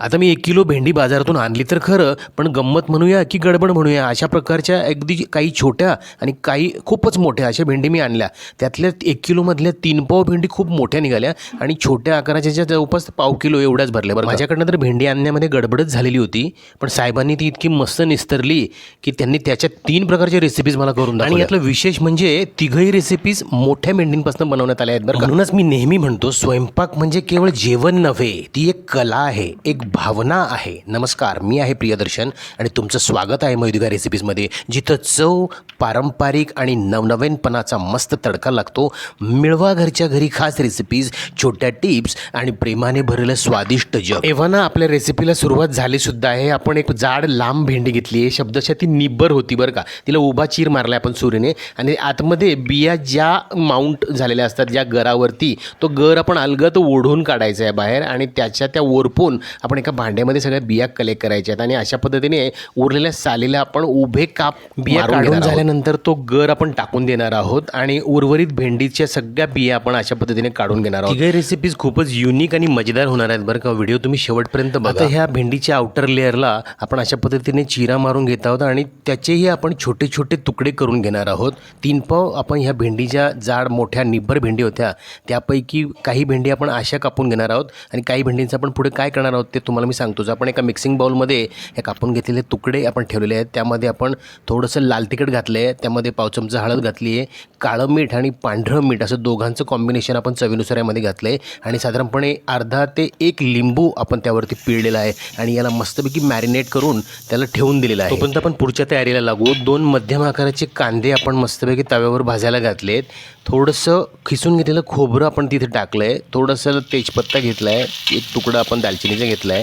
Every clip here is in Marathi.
आता मी एक किलो भेंडी बाजारातून आणली तर खरं पण गंमत म्हणूया की गडबड म्हणूया? अशा प्रकारच्या अगदी काही छोट्या आणि काही खूपच मोठ्या अशा भेंडी मी आणल्या. त्यातल्या एक किलोमधल्या तीन पाव भेंडी खूप मोठ्या निघाल्या आणि छोट्या आकाराच्या ज्या जवळपास पाव किलो एवढ्याच भरल्या. बरं माझ्याकडनं तर भेंडी आणण्यामध्ये गडबडच झालेली होती पण साहेबांनी ती इतकी मस्त निस्तरली की त्यांनी त्याच्या तीन प्रकारच्या रेसिपीज मला करून आणि यातलं विशेष म्हणजे तिघही रेसिपीज मोठ्या मेंढींपासून बनवण्यात आल्या आहेत. बरं. म्हणूनच मी नेहमी म्हणतो स्वयंपाक म्हणजे केवळ जेवण नव्हे ती एक कला आहे एक भावना आहे. नमस्कार मी आहे प्रियदर्शन आणि तुमचं स्वागत आहे मयुदिगा रेसिपीजमध्ये जिथं चव पारंपरिक आणि नवनवीनपणाचा मस्त तडका लागतो. मिळवा घरच्या घरी खास रेसिपीज छोट्या टिप्स आणि प्रेमाने भरलेलं स्वादिष्ट जग. एव्हाना आपल्या रेसिपीला सुरुवात झाली सुद्धा आहे. आपण एक जाड लांब भेंडी घेतली आहे. शब्दशः ती निब्बर होती बरं का. तिला उभा चीर मारला आपण सुरीने आणि आतमध्ये बिया ज्या माउंट झालेल्या असतात ज्या गरावरती तो गर आपण अलगत ओढून काढायचा आहे बाहेर आणि त्याच्या त्या ओरपून आपण एका भांड्यामध्ये सगळ्या बिया कलेक्ट करायच्या आहेत आणि अशा पद्धतीने उरलेल्या सालीला आपण उभे काप बिया काढून झाल्यानंतर तो गर आपण टाकून देणार आहोत आणि उर्वरित भेंडीच्या सगळ्या बिया आपण अशा पद्धतीने काढून घेणार आहोत. तिघे रेसिपीज खूपच युनिक आणि मजेदार होणार आहेत बरं का. व्हिडिओ तुम्ही शेवटपर्यंत बघा. ह्या भेंडीच्या आउटर लेअरला आपण अशा पद्धतीने चिरा मारून घेत आहोत आणि त्याचेही आपण छोटे छोटे तुकडे करून घेणार आहोत. तीन पाव आपण ह्या भेंडीच्या जाड मोठ्या निब्बर भेंडी होत्या. त्यापैकी काही भेंडी आपण अशा कापून घेणार आहोत आणि काही भेंडींचं आपण पुढे काय करणार आहोत ते तुम्हाला मी सांगतोच आपण एका मिक्सिंग बाउलमध्ये हे कापून घेतलेले तुकडे आपण ठेवलेले आहेत त्यामध्ये आपण थोडंसं लाल तिखट घातलं आहे त्यामध्ये पाव चमचा हळद घातली आहे काळं मीठ आणि पांढरं मीठ असं दोघांचं कॉम्बिनेशन आपण चवीनुसार यामध्ये घातलं आहे आणि साधारणपणे अर्धा ते एक लिंबू आपण त्यावरती पिळलेला आहे आणि याला मस्तपैकी मॅरिनेट करून त्याला ठेवून दिलेला आहे. तोपर्यंत आपण पुढच्या तयारीला लागू. दोन मध्यम आकाराचे कांदे आपण मस्तपैकी तव्यावर भाजायला घातले आहेत थोडंसं खिसून घेतलेलं खोबरं आपण तिथे टाकलं आहे थोडंसं तेजपत्ता घेतला आहे एक तुकडा आपण दालचिनीचा घेतला आहे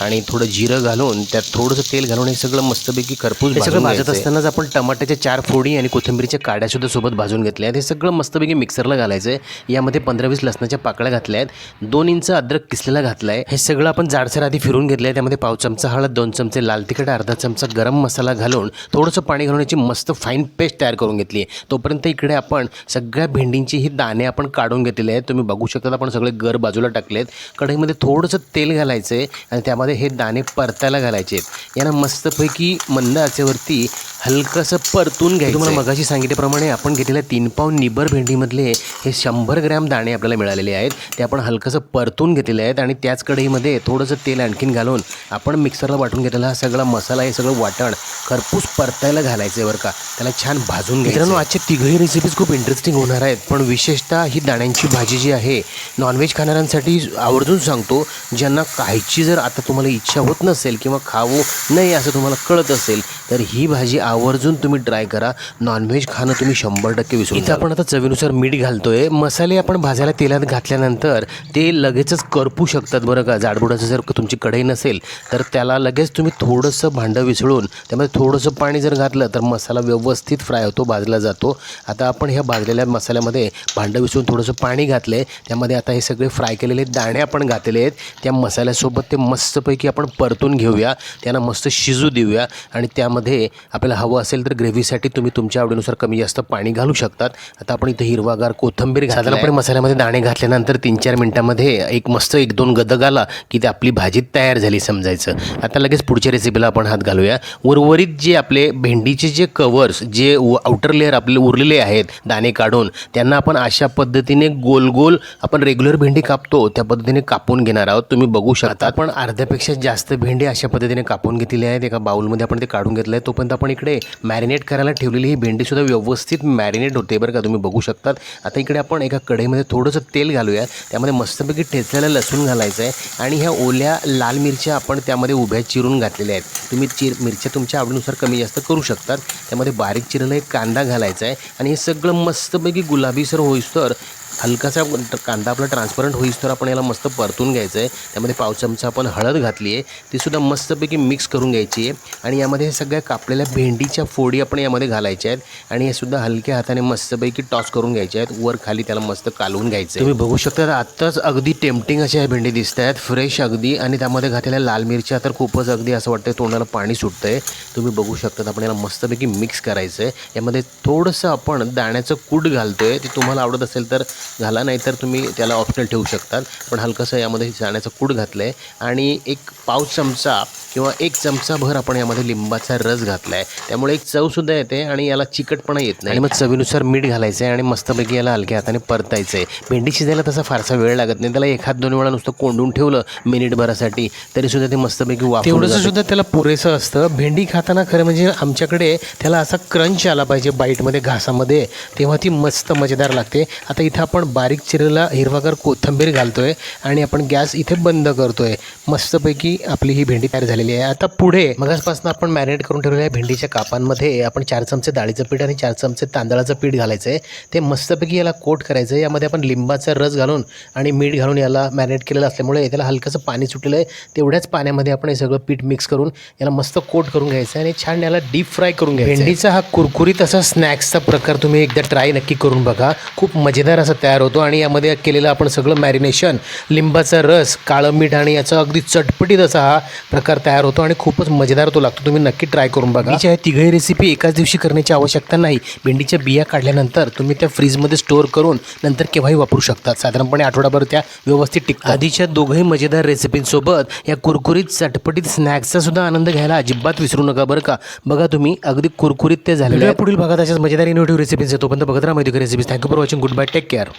आणि थोडं जिरं घालून त्यात थोडंसं तेल घालून हे सगळं मस्तपैकी खरपूस हे सगळं भाजत असतानाच आपण टमाट्याच्या चार फोडी आणि कोथिंबीरच्या काड्यासुद्धा सोबत भाजून घेतल्या आहेत. हे सगळं मस्तपैकी मिक्सरला घालायचं आहे यामध्ये पंधरा वीस लसणाच्या पाकळ्या घातल्या आहेत. दोन इंच अद्रक किसलेला घातला आहे हे सगळं आपण जाडसर आधी फिरून घेतलं आहे त्यामध्ये पाव चमचा हळद दोन चमचे लाल तिखट अर्धा चमचा गरम मसाला घालून थोडंसं पाणी घालून याची मस्त फाईन पेस्ट तयार करून घेतली आहे. तोपर्यंत इकडे आपण सगळ्या भेंडींची ही दाणे आपण काढून घेतलेले आहेत. तुम्ही बघू शकता आपण सगळे गर बाजूला टाकले आहेत कढईमध्ये थोडंसं तेल घालायचं आहे आणि त्यामध्ये हे दाणे परतायला घालायचे आहेत. यांना मस्तपैकी मंद आचेवरती हलकंसं परतून घ्यायचं तुम्हाला मगाशी सांगितल्याप्रमाणे आपण घेतलेल्या तीन पाव निबर भेंडीमधले हे शंभर ग्रॅम दाणे आपल्याला मिळालेले आहेत. ते आपण हलकंसं परतून घेतलेले आहेत आणि त्याच कढईमध्ये थोडंसं तेल आणखीन घालून आपण मिक्सरला वाटून घेतलेला हा सगळा मसाला हे सगळं वाटण खरपूस परतायला घालायचं आहे बरं का. त्याला छान भाजून घ्यायचं मित्रांनो आजच्या तिघही रेसिपीज खूप इंटरेस्टिंग होणार आहेत पण विशेषतः ही दाण्यांची भाजी जी आहे नॉनव्हेज खाणाऱ्यांसाठी आवर्जून सांगतो ज्यांना खायची जर आता तुम्हाला इच्छा होत नसेल किंवा खावं नाही असं तुम्हाला कळत असेल तर ही भाजी आवर्जून तुम्ही ट्राय करा. नॉनव्हेज खाणं तुम्ही शंभर टक्के विसरून इथं आपण आता चवीनुसार मीठ घालतोय. मसाले आपण भाजायला तेलात घातल्यानंतर ते लगेचच करपू शकतात बरं का. जाडबुडाचं जर तुमची कढई नसेल तर त्याला लगेच तुम्ही थोडंसं भांडं विसळून त्यामध्ये थोडंसं पाणी जर घातलं तर मसाला व्यवस्थित फ्राय होतो भाजला जातो. आता आपण ह्या भाजलेल्या मसाल्यामध्ये भांडं विसळून थोडंसं पाणी घातलं आहे त्यामध्ये आता हे सगळे फ्राय केलेले दाणे आपण घातलेले आहेत. त्या मसाल्यासोबत ते मस्तपैकी आपण परतून घेऊया त्यांना मस्त शिजू देऊया आणि त्यामध्ये आपल्याला हवं असेल तर ग्रेव्हीसाठी तुम्ही तुमच्या आवडीनुसार कमी जास्त पाणी घालू शकतात. आता आपण इथं हिरवागार कोथंबीर साधारणपणे मसाल्यामध्ये दाणे घातल्यानंतर तीन चार मिनटामध्ये एक मस्त एक दोन गदग आला की ते आपली भाजी तयार झाली समजायचं. आता लगेच पुढच्या रेसिपीला आपण हात घालूया. उर्वरित जे आपले भेंडीचे जे कवर्स जे आउटर लेअर आपले उरलेले आहेत दाणे काढून त्यांना आपण अशा पद्धतीने गोल गोल आपण रेग्युलर भेंडी कापतो त्या पद्धतीने कापून घेणार आहोत. तुम्ही बघू शकता आपण अर्ध्यापेक्षा जास्त भेंडी अशा पद्धतीने कापून घेतलेली आहेत. एका बाउलमध्ये आपण ते काढून घेतलं आहे तोपर्यंत आपण इकडे मॅरिनेट करायला ठेवलेली ही भेंडीसुद्धा व्यवस्थित मॅरिनेट होते बरं का तुम्ही बघू शकतात. आता इकडे आपण एका कढईमध्ये थोडंसं तेल घालूया त्यामध्ये मस्तपैकी ठेचलेलं लसूण घालायचं आहे आणि ह्या ओल्या लाल मिरच्या आपण त्यामध्ये उभ्या चिरून घातलेल्या आहेत. तुम्ही चिर मिरच्या तुमच्या आवडीनुसार कमी जास्त करू शकतात. त्यामध्ये बारीक चिरलेला एक कांदा घालायचा आहे आणि हे सगळं मस्तपैकी गुलाबीसर होईस्तोवर हलकासा कांदा आपला ट्रान्सपरंट होईस्तोवर आपण याला मस्त परतून घ्यायचं आहे त्यामध्ये पाव चमचा आपण हळद घातली आहे तीसुद्धा मस्तपैकी मिक्स करून घ्यायची आहे आणि यामध्ये हे सगळ्या कापलेल्या भेंडीच्या फोडी आपण यामध्ये घालायच्या आहेत. आणि हे सुद्धा हलक्या हाताने मस्तपैकी टॉस करून घ्यायचे आहेत. वर खाली त्याला मस्त कालवून घ्यायचं तुम्ही बघू शकता आत्ताच अगदी टेम्पटिंग अशा ह्या भेंडी दिसत आहेत. फ्रेश अगदी. आणि त्यामध्ये घातलेल्या लाल मिरच्या तर खूपच अगदी असं वाटतं तोंडाला पाणी सुटतंय. तुम्ही बघू शकता आपण याला मस्तपैकी मिक्स करायचं आहे यामध्ये थोडंसं आपण दाण्याचं कूट घालतोय. ते तुम्हाला आवडत असेल तर घाला नाहीतर तुम्ही त्याला ऑप्शनल ठेवू शकतात. पण हलकंसं यामध्ये जाण्याचं कूड घातलं आहे आणि एक पाव चमचा किंवा एक चमचाभर आपण यामध्ये लिंबाचा रस घातला आहे त्यामुळे एक चवसुद्धा येते आणि याला चिकटपणा येत नाही. आणि मग चवीनुसार मीठ घालायचं आहे आणि मस्तपैकी याला हलक्या हाताने परतायचं आहे भेंडी शिजायला तसा फारसा वेळ लागत नाही. त्याला एखाद दोन वेळा नुसतं कोंडून ठेवलं मिनिटभरासाठी तरीसुद्धा ते मस्तपैकी तेवढंच जातं. सुद्धा त्याला पुरेसं असतं भेंडी खाताना खरं म्हणजे आमच्याकडे त्याला असा क्रंच आला पाहिजे बाईटमध्ये घासामध्ये. तेव्हा ती मस्त मजेदार लागते. आता इथं आपण बारीक चिरलेला हिरवागार कोथिंबीर आहे आणि आपण गॅस इथे बंद करतो आहे मस्तपैकी आपली ही भेंडी तयार झालेली आहे. आता पुढे मगासपासून आपण मॅरिनेट करून ठेवलेल्या भेंडीच्या कापांमध्ये आपण चार चमचे डाळीचं पीठ आणि चार चमचे तांदळाचं पीठ घालायचं आहे ते मस्तपैकी याला कोट करायचं आहे यामध्ये आपण लिंबाचा रस घालून आणि मीठ घालून याला मॅरिनेट केलेलं असल्यामुळे त्याला हलकंसं पाणी सुटलेलं आहे. तेवढ्याच पाण्यामध्ये आपण हे सगळं पीठ मिक्स करून याला मस्त कोट करून घ्यायचं आहे आणि छान याला डीप फ्राय करून घ्यायचं भेंडीचा हा कुरकुरीत असा स्नॅक्सचा प्रकार तुम्ही एकदा ट्राय नक्की करून बघा. खूप मजेदार असा तयार होतो आणि यामध्ये केलेलं आपण सगळं मॅरिनेशन लिंबाचा रस काळं मीठ आणि याचा अगदी चटपटीत असा हा प्रकार तयार होतो आणि खूपच मजेदार तो लागतो. तुम्ही नक्की ट्राय करून बघा. ह्या तिघही रेसिपी एकाच दिवशी करण्याची आवश्यकता नाही. भेंडीच्या बिया काढल्यानंतर तुम्ही त्या फ्रीजमध्ये स्टोअर करून नंतर केव्हाही वापरू शकतात साधारणपणे आठवडाभर त्या व्यवस्थित टिकतात. आधीच्या दोघंही मजेदार रेसिपींसोबत या कुरकुरीत चटपटीत स्नॅक्सचा सुद्धा आनंद घ्यायला अजिबात विसरू नका बरं का. बघा तुम्ही अगदी कुरकुरीत ते झालेले. पुढील भागात अशाच मजेदार इनोव्हेटिव्ह रेसिपीज येतो पण बघत राहा माहिती recipes thank you for watching good bye take care